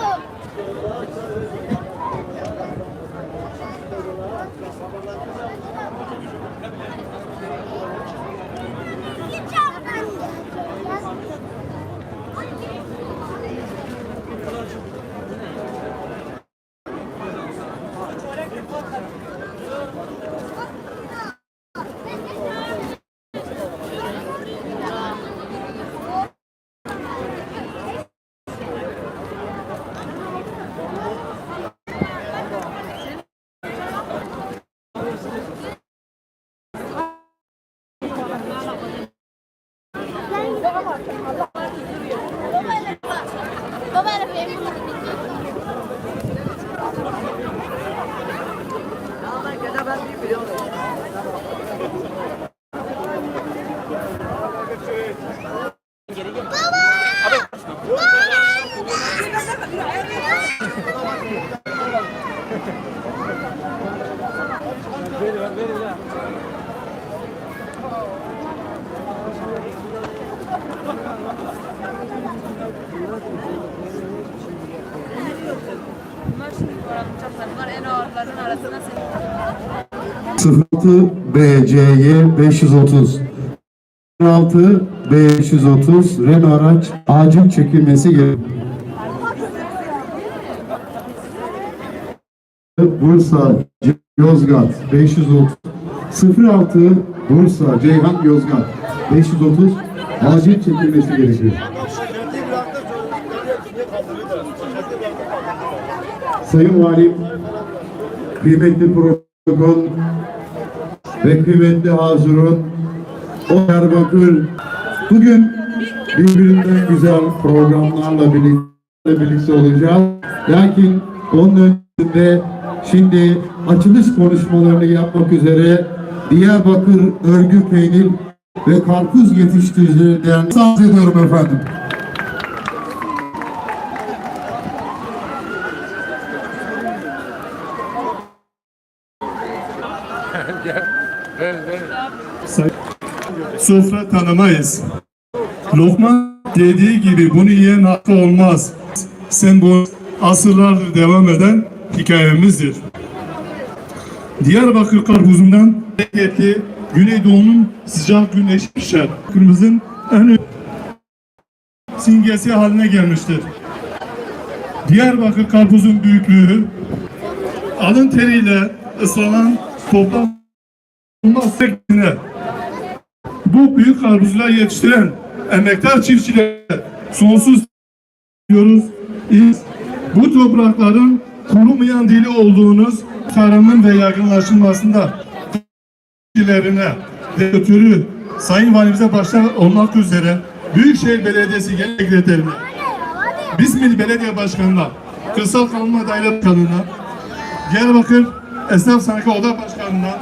Oğlum. Baba Bunlar en ağırların arasına seçiyor. 06 BCY 530 06 530 Renault araç acil çekilmesi gerekiyor. Bursa Yozgat 530 06 Bursa Ceyhan Yozgat 530 acil çekilmesi gerekiyor. Sayın Valim, kıymetli protokol ve kıymetli hazırın, o Diyarbakır bugün birbirinden güzel programlarla birlikte, birlikte olacağız. Lakin onun öncesinde şimdi açılış konuşmalarını yapmak üzere Diyarbakır Örgü Peynir ve Karpuz Yetiştiricilerinden söz ediyorum efendim. Sofra tanımayız. Lokman dediği gibi bunu yiyen hakkı olmaz. Sen bu asırlardır devam eden hikayemizdir. Diyarbakır karpuzundan bereketli Güneydoğu'nun sıcak güneş pişer. Kırmızın en simgesi haline gelmiştir. Diyarbakır karpuzun büyüklüğü alın teriyle ıslanan toplam şeklinde bu büyük karpuzlar yetiştiren emektar çiftçilere sonsuz diyoruz. Biz bu toprakların kurumayan dili olduğunuz tarımın ve yaygınlaşılmasında çiftçilerine ve ötürü Sayın Valimize başta olmak üzere Büyükşehir Belediyesi Genel Sekreterine, Bismil Belediye Başkanı'na, Kırsal Kalınma Daire Başkanı'na, Diyarbakır Esnaf Sanayi Oda Başkanı'na,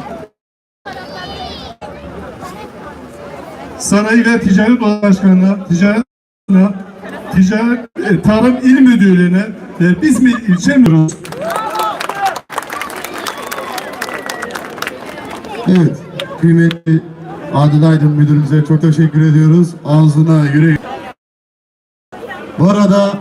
Sanayi ve Ticaret Başkanı'na, Ticaret Odası'na, Ticaret e, Tarım İl Müdürlüğü'ne ve İzmir İlçe Müdürlüğü'ne Evet, kıymetli Adil Aydın müdürümüze çok teşekkür ediyoruz. Ağzına yüreği. Bu arada